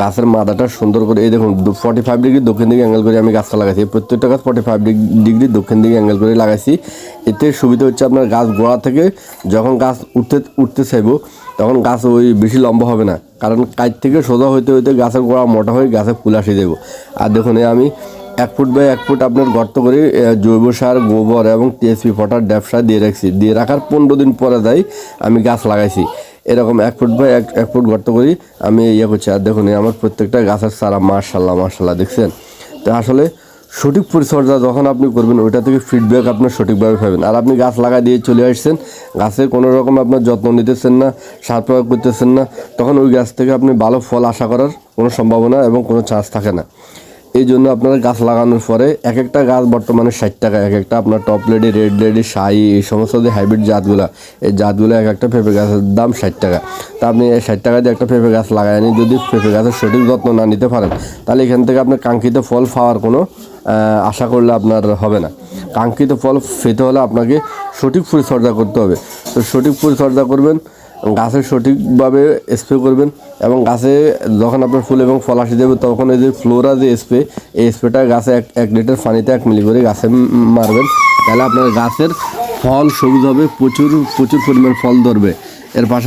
গাছের মাথাটা সুন্দর করে, এই দেখুন ফর্টি ফাইভ ডিগ্রি দক্ষিণ দিকে অ্যাঙ্গেল করে আমি গাছটা লাগাইছি। প্রত্যেকটা গাছ ফর্টি ফাইভ ডিগ্রি দক্ষিণ দিকে অ্যাঙ্গেল করে লাগাইছি। এতে সুবিধা হচ্ছে আপনার গাছ গোড়া থেকে যখন গাছ উঠতে উঠতে চাইব, তখন গাছ ওই বেশি লম্বা হবে না। কারণ কাজ থেকে সোজা হইতে হইতে গাছের গোড়া মোটা হয়ে গাছে ফুল আসে দেবো আর দেখুন আমি এক ফুট বাই এক ফুট আপনার গর্ত করে জৈব সার, গোবর এবং টিএসপি ফটার ড্যাপসা দিয়ে রাখছি। দিয়ে রাখার পনেরো দিন পরে যাই আমি গাছ লাগাইছি। এরকম এক ফুট বাই এক এক ফুট গর্ত করি, আমি ইয়ে করছি। আর দেখুন আমার প্রত্যেকটা গাছের চারা মার্শাল্লাহ মার্শাল্লাহ দেখছেন? তো আসলে সঠিক পরিচর্যা যখন আপনি করবেন, ওইটা থেকে ফিডব্যাক আপনার সঠিকভাবে পাবেন। আর আপনি গাছ লাগা দিয়ে চলে আসছেন, গাছে কোনো রকম আপনার যত্ন নিতেছেন না, সার প্রয়োগ করতেছেন না, তখন ওই গাছ থেকে আপনি ভালো ফল আশা করার কোনো সম্ভাবনা এবং কোনো চান্স থাকে না। এই জন্য আপনারা গাছ লাগানোর পরে এক একটা গাছ বর্তমানে ষাট টাকা, এক একটা আপনার top lady red lady shy, এই সমস্ত যে হাইব্রিড জাতগুলো, এই জাতগুলো এক একটা পেঁপে গাছের দাম ষাট টাকা। তা আপনি এই ষাট টাকা দিয়ে একটা পেঁপে গাছ লাগায় যদি পেঁপে গাছের সঠিক যত্ন না নিতে পারেন, তাহলে এখান থেকে আপনার কাঙ্ক্ষিত ফল পাওয়ার কোনো আশা করলে আপনার হবে না। কাঙ্ক্ষিত ফল পেতে হলে আপনাকে সঠিক পরিচর্যা করতে হবে। তো সঠিক পরিচর্যা করবেন গাছে সঠিকভাবে স্প্রে করবেন এবং গাছে যখন আপনার ফুল এবং ফল আসে যাবে, তখন এই যে ফ্লোরা যে স্প্রে এই স্প্রেটা গাছে এক এক লিটার পানিতে এক মিলি করে গাছে মারবেন। তাহলে আপনার গাছের ফল সবুজ হবে, প্রচুর প্রচুর পরিমাণ ফল ধরবে। এর পাশাপাশি